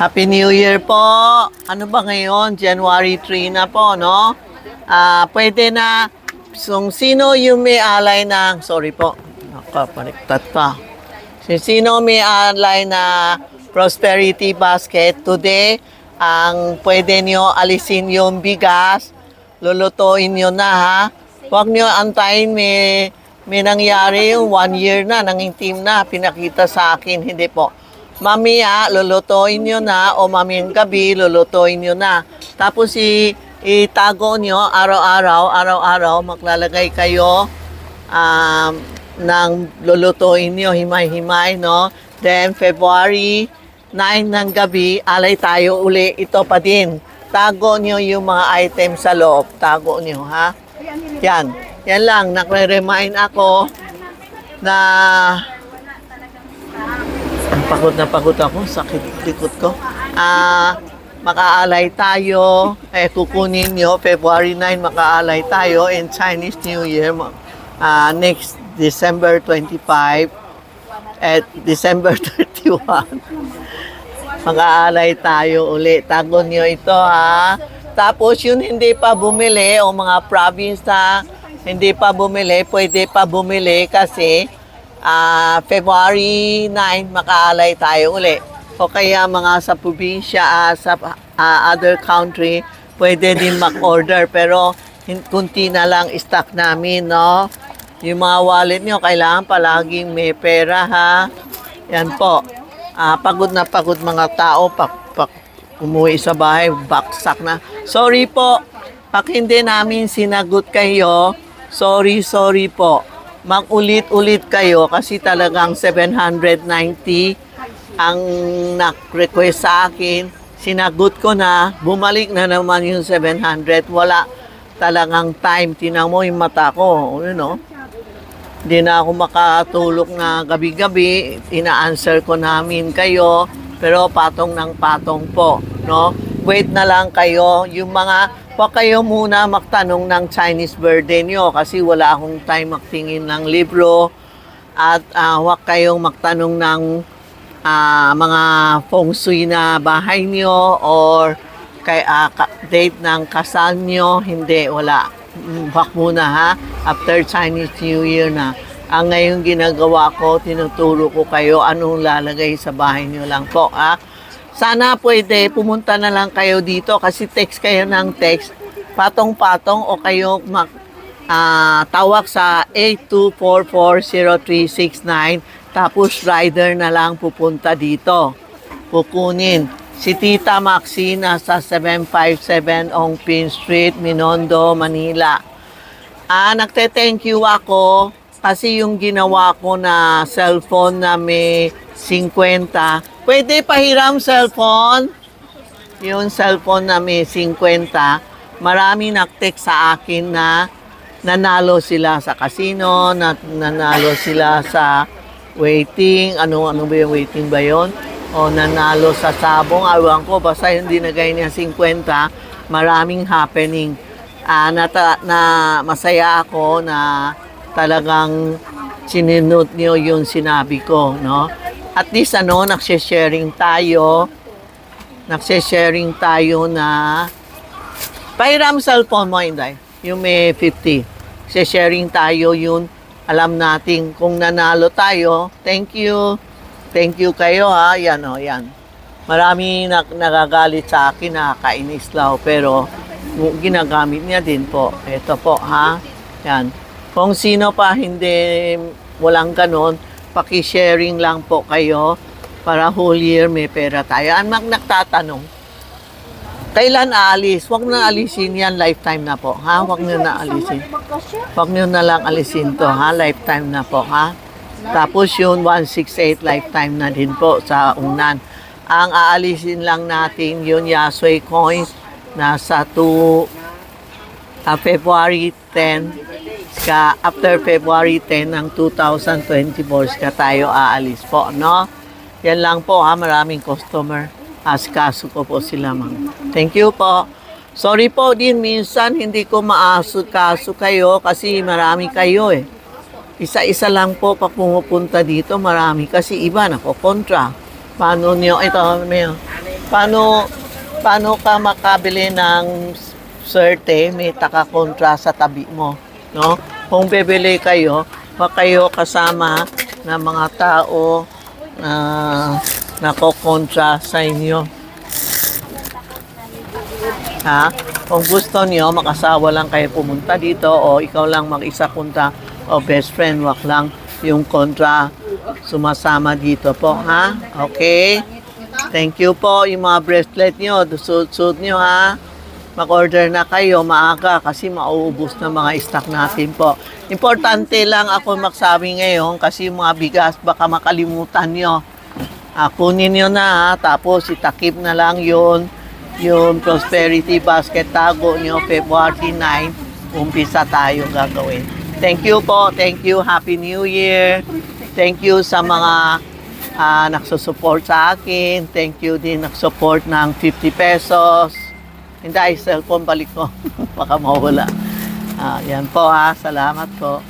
Happy New Year po! Ano ba ngayon? January 3 na po, no? Ah, pwede na, kung sino yung may alay ng, sorry po, nakapaliktad pa. Sino may alay na prosperity basket today, ang pwede nyo alisin yung bigas, lulutuin nyo na ha. Huwag nyo antayin may, may nangyari yung one year na, nangintim na, pinakita sa akin, hindi po. Mamaya, lulutuin nyo na o mamayang gabi, lulutuin nyo na. Tapos i itago nyo araw-araw, araw-araw, maglalagay kayo um, ng lulutuin nyo, himay-himay, no? Then, February 9 ng gabi, alay tayo uli. Ito pa din. Tago nyo yung mga items sa loob. Tago nyo, ha? Yan. Yan lang. Nakre-remind ako na pagod na pagod ako, sakit likod ko. Ah, makaalay tayo, eh kukunin nyo, February 9 makaalay tayo in Chinese New Year, ah, next December 25 at December 31. Mag-aalay tayo uli. Tago nyo ito ha. Tapos yun hindi pa bumili o mga province na hindi pa bumili, pwede pa bumili kasi ah, February 9 makaalay tayo uli. O kaya mga sa probinsya, ah, sa ah, other country, pwede din mag-order. Pero kunti na lang stock namin, no? Yung mga wallet nyo, kailangan palaging may pera, ha? Yan po. Ah, pagod na pagod mga tao, pak, pak, umuwi sa bahay, baksak na. Sorry po, pag hindi namin sinagot kayo, sorry, sorry po. Mag-ulit-ulit kayo kasi talagang 790 ang nak-request sa akin. Sinagot ko na, bumalik na naman yung 700. Wala talagang time. Tinan mo yung mata ko, you know. Hindi na ako makatulog na gabi-gabi. Ina-answer ko namin kayo. Pero patong ng patong po. No? Wait na lang kayo. Yung mga, huwag kayo muna magtanong ng Chinese birthday nyo kasi wala akong time magtingin ng libro. At ah, huwag kayong magtanong ng ah, mga feng shui na bahay nyo or kay, ka- date ng kasal nyo. Hindi, wala. Mm, Wag muna ha. After Chinese New Year na. Ang ngayon ginagawa ko, tinuturo ko kayo anong lalagay sa bahay nyo lang po ha. Sana pwede pumunta na lang kayo dito kasi text kayo ng text. Patong-patong o kayo mag, ah, tawag sa 82440369 tapos rider na lang pupunta dito. Kukunin. Si Tita Maxi nasa 757 Ongpin Street, Minondo, Manila. Ah, nagte-thank you ako kasi yung ginawa ko na cellphone na may 50. Pwede pahiram cellphone? Yung cellphone na may 50. Marami nag-text sa akin na nanalo sila sa casino, na, nanalo sila sa waiting, ano ano ba yung waiting ba yon? O nanalo sa sabong, awan ko, basta hindi na niya 50, maraming happening. Ah, nata, na masaya ako na talagang sininot niyo yung sinabi ko, no? At least ano, nagsha-sharing tayo, nagsha-sharing tayo na pahiram cellphone mo, Inday. Yung may 50. Sharing tayo yun. Alam natin kung nanalo tayo. Thank you. Thank you kayo ha. Yan o, yan. Marami na, nagagalit sa akin, nakakainis daw. Pero ginagamit niya din po. Ito po ha. Yan. Kung sino pa hindi walang ganon, paki-sharing lang po kayo para whole year may pera tayo. Ang mag nagtatanong, kailan aalis? Huwag na alisin yan, lifetime na po, ha? Huwag nyo na alisin. Huwag nyo na lang alisin to, ha? Lifetime na po, ha? Tapos yun, 168 lifetime na din po sa unan. Ang aalisin lang natin yun, Yasui coins, nasa 2, ah, February 10, ska, after February 10 ng 2024, ska tayo aalis po, no? Yan lang po, ha? Maraming customer. Askaso ko po sila, ma'am. Thank you po. Sorry po din, minsan hindi ko maasikaso kayo kasi marami kayo eh. Isa-isa lang po pag pumupunta dito, marami. Kasi iba, nako, kontra. Paano nyo, ito, may, Paano, paano ka makabili ng serte, may taka-kontra sa tabi mo, no? Kung bibili kayo, wag kayo kasama ng mga tao na nakokontra sa inyo. Ha? Kung gusto niyo, makasawa lang kayo pumunta dito o ikaw lang mag-isa punta o best friend, wag lang yung kontra sumasama dito po, ha? Okay? Thank you po yung mga bracelet nyo, suit-suit nyo ha. Mag-order na kayo maaga kasi mauubos na mga stock natin po. Importante lang ako magsabi ngayon kasi mga bigas baka makalimutan nyo. Ah, kunin nyo na ha, tapos itakip na lang yun. Yung prosperity basket tago nyo February 9 umpisa tayo gagawin. Thank you po thank you happy new year. Thank you sa mga ah, nagsusupport sa akin. Thank you din nagsupport ng 50 pesos hindi cellphone balik ko. Baka mawala. Ah, yan po ha salamat po